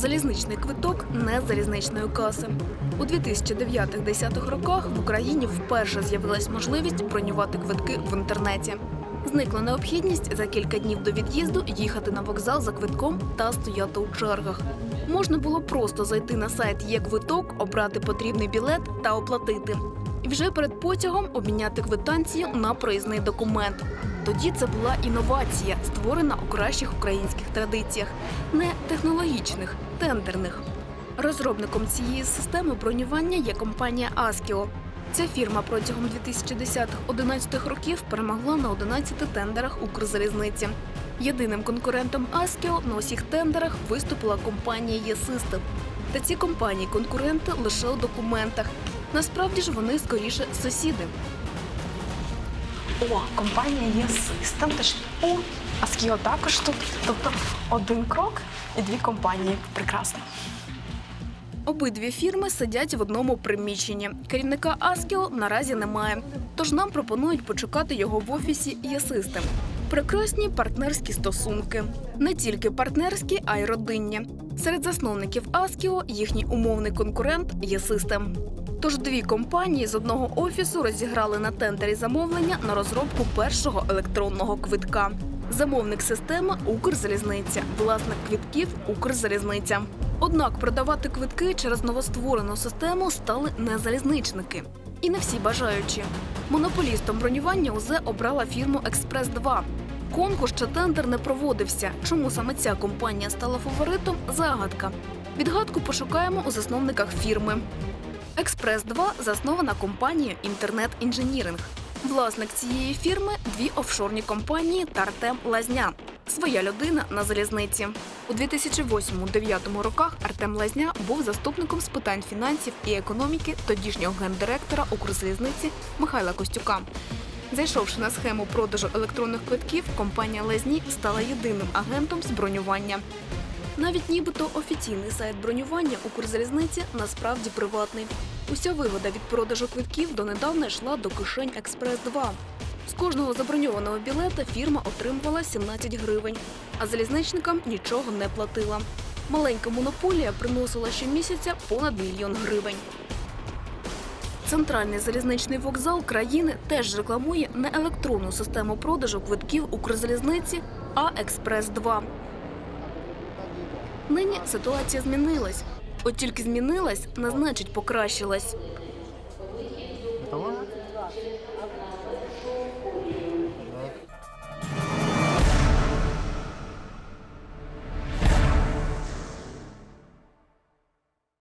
Залізничний квиток не з залізничної каси. У 2009-10 роках в Україні вперше з'явилась можливість бронювати квитки в інтернеті. Зникла необхідність за кілька днів до від'їзду їхати на вокзал за квитком та стояти у чергах. Можна було просто зайти на сайт є квиток, обрати потрібний білет та оплатити. Вже перед потягом обміняти квитанцію на проїзний документ. Тоді це була інновація, створена у кращих українських традиціях, не технологічних, тендерних. Розробником цієї системи бронювання є компанія Askio. Ця фірма протягом 2010-11 років перемогла на 11 тендерах Укрзалізниці. Єдиним конкурентом Askio на усіх тендерах виступила компанія «Є-Систем». Та ці компанії-конкуренти лише у документах. Насправді ж вони скоріше сусіди. О, компанія є систем. Теж о, а Скіо також тут. Тобто один крок і дві компанії. Прекрасно. Обидві фірми сидять в одному приміщенні. Керівника Аскіо наразі немає, тож нам пропонують почекати його в офісі «Є-Систем». Прекрасні партнерські стосунки. Не тільки партнерські, а й родинні. Серед засновників Аскіо їхній умовний конкурент «Є-Систем». Тож дві компанії з одного офісу розіграли на тендері замовлення на розробку першого електронного квитка. Замовник системи Укрзалізниця, власник квитків Укрзалізниця. Однак продавати квитки через новостворену систему стали не залізничники. І не всі бажаючі. Монополістом бронювання УЗ обрала фірму Експрес 2 Конкурс чи тендер не проводився. Чому саме ця компанія стала фаворитом? Загадка. Відгадку пошукаємо у засновниках фірми. Експрес 2 заснована компанією Інтернет Інженіринг. Власник цієї фірми дві офшорні компанії та Артем Лазня. Своя людина на залізниці. У 2008-2009 роках Артем Лазня був заступником з питань фінансів і економіки тодішнього гендиректора Укрзалізниці Михайла Костюка. Зайшовши на схему продажу електронних квитків, компанія Лазні стала єдиним агентом з бронювання. Навіть нібито офіційний сайт бронювання Укрзалізниці насправді приватний. Уся вигода від продажу квитків донедавна йшла до кишень Експрес 2 З кожного заброньованого білета фірма отримувала 17 гривень, а залізничникам нічого не платила. Маленька монополія приносила щомісяця понад мільйон гривень. Центральний залізничний вокзал країни теж рекламує не електронну систему продажу квитків Укрзалізниці, а Експрес 2 Нині ситуація змінилась. От тільки змінилась, не значить покращилась. Готово?